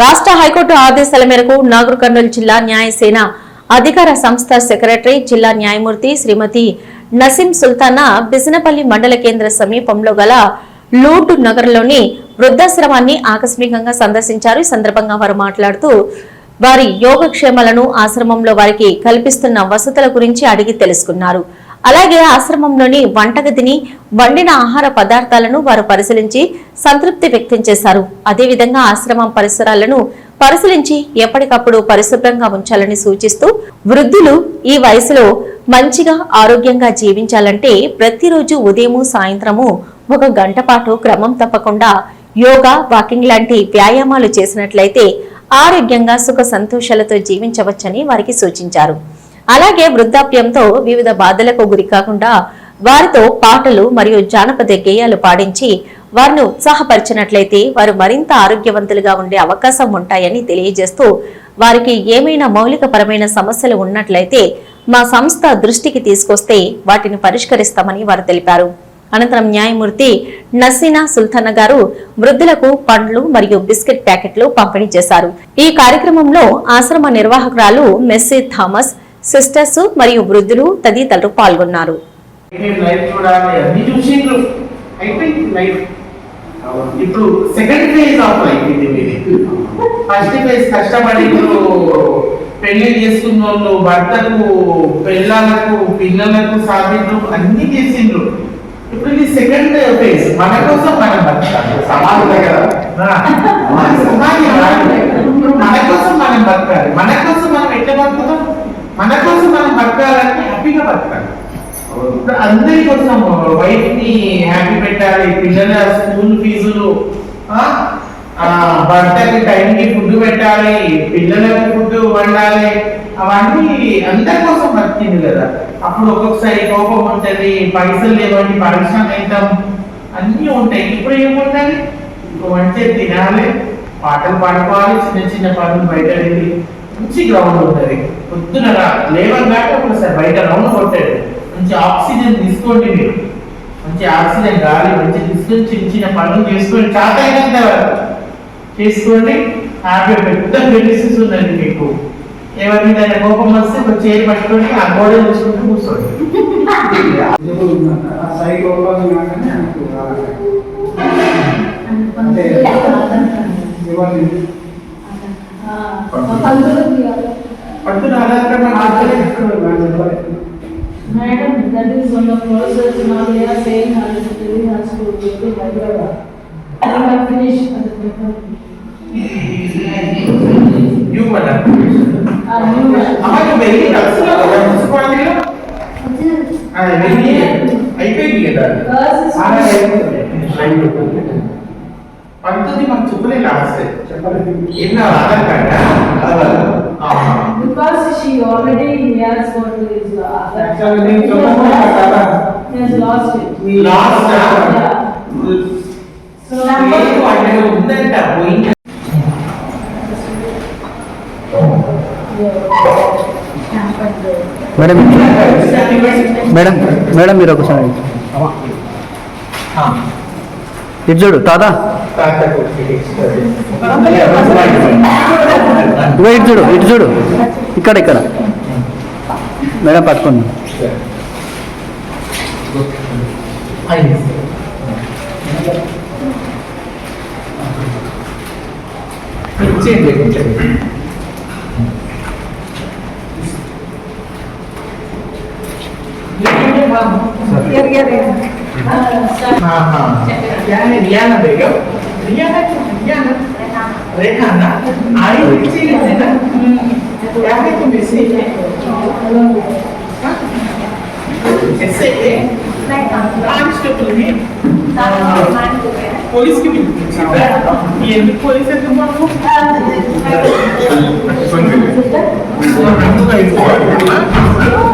రాష్ట్ర హైకోర్టు ఆదేశాల మేరకు నాగర్ కర్నూలు జిల్లా న్యాయసేన అధికార సంస్థ సెక్రటరీ జిల్లా న్యాయమూర్తి శ్రీమతి నసీం సుల్తానా బిజినపల్లి మండల కేంద్ర సమీపంలో గల లూటు నగర్లోని వృద్ధాశ్రమాన్ని ఆకస్మికంగా సందర్శించారు. ఈ సందర్భంగా వారు మాట్లాడుతూ వారి యోగక్షేమాలను ఆశ్రమంలో వారికి కల్పిస్తున్న వసతుల గురించి అడిగి తెలుసుకున్నారు. అలాగే ఆశ్రమంలోని వంటగదిని వండిన ఆహార పదార్థాలను వారు పరిశీలించి సంతృప్తి వ్యక్తం చేశారు. అదేవిధంగా ఆశ్రమం పరిసరాలను పరిశీలించి ఎప్పటికప్పుడు పరిశుభ్రంగా ఉంచాలని సూచిస్తూ వృద్ధులు ఈ వయసులో మంచిగా ఆరోగ్యంగా జీవించాలంటే ప్రతిరోజు ఉదయము సాయంత్రము ఒక గంట పాటు క్రమం తప్పకుండా యోగా వాకింగ్ లాంటి వ్యాయామాలు చేసినట్లయితే ఆరోగ్యంగా సుఖ సంతోషాలతో జీవించవచ్చని వారికి సూచించారు. అలాగే వృద్ధాప్యంతో వివిధ బాధలకు గురి కాకుండా వారితో పాటలు మరియు జానపద గేయాలు పాడించి వారిని ఉత్సాహపరిచినట్లయితే వారు మరింత ఆరోగ్యవంతులుగా ఉండే అవకాశం ఉంటాయని తెలియజేస్తూ వారికి ఏమైనా మౌలికపరమైన సమస్యలు ఉన్నట్లయితే మా సంస్థ దృష్టికి తీసుకొస్తే వాటిని పరిష్కరిస్తామని వారు తెలిపారు. అనంతరం న్యాయమూర్తి నసీనా సుల్తానా గారు వృద్ధులకు పండ్లు మరియు బిస్కెట్ ప్యాకెట్లు పంపిణీ చేశారు. ఈ కార్యక్రమంలో ఆశ్రమ నిర్వాహకురాలు మెస్సీ థామస్ సిస్టర్స్ మరియు వృద్ధులు తదితరులు పాల్గొన్నారు. ఇప్పుడు సెకండ్ ఫేజ్ ఆఫ్ లైఫ్ ఇది మీది. ఫస్ట్ ఫేజ్ కష్టపడి ఇప్పుడు పెళ్ళి చేసుకున్న వాళ్ళు భర్తకు పిల్లలకు పిల్లలకు సాధించు అన్ని చేసిండ్రు. ఇప్పుడు ఇది సెకండ్ ఫేజ్ మన కోసం మనం బతకాలి. సమాజం దగ్గర మన సమాజం రాదు. ఇప్పుడు మన కోసం మనం బతకాలి మన కోసం మనం ఎట్లా బతుకుతాం మన కోసం మనం బతకాలంటే హ్యాపీగా బతకాలి. ఇప్పుడు అందరి కోసం వైఫ్ని హ్యాపీ పెట్టాలి పిల్లల స్కూల్ ఫీజులు భర్తకి టైంకి ఫుడ్ పెట్టాలి పిల్లలకి ఫుడ్ వండాలి అవన్నీ అందరి కోసం బతికింది కదా. అప్పుడు ఒక్కొక్కసారి కోపం ఉంటుంది పైసలు లేవండి పరిశ్రమ అవుతాం అన్నీ ఉంటాయి. ఇప్పుడు ఏముండాలి ఇప్పుడు మంచిగా తినాలి పాటలు పాడుకోవాలి చిన్న చిన్న పనులు బయట వెళ్ళి మంచి గ్రౌండ్ ఉంటుంది. పొద్దున లేవగానే ఒకసారి బయట రౌండ్ కొట్టాడు మంచి ఆక్సిజన్ తీసుకోండి మీరు. మంచి ఆక్సిజన్ గాలి మంచి తీసుకొని చిన్న చిన్న పనులు చేసుకొని చాత అయినంత చేసుకోండి. హ్యాపీ పెద్ద బెనిఫిట్స్ ఉన్నది మీకు. ఎవరి మీద కోపం వస్తే ఒక చైర్ పట్టుకొని ఆ గోడ చూసుకుంటూ కూర్చోండి. అంటే ఇవ్వాలి పట్టున ఆధారపడి Madam, that is one of process now they are saying I is very has to go to Hyderabad. They have finished the paper. You madam Ah, new one. అమ్మ అయిపోయింది కదా అయిపోయింది. పంతొమ్మిది లాస్ట్ చెప్పలేదు ఎన్నో ఆధార్ కార్డా Because she already has got his uh, Actually. He has lost it. Lost Yeah. So అంటే ఉందంట పోయింది మేడం మేడం మేడం మీరు ఒకసారి ఇటు చూడు తాత ఇగో ఇటు చూడు ఇటు చూడు ఇక్కడ ఇక్కడ మేడం పట్టుకోండి రియానా Begum ya hay que me enseñe. Enseñe. पाँच तो तुम्हें पोलिस की भी ये भी पोलिस है तो तुम्हारा हाँ। को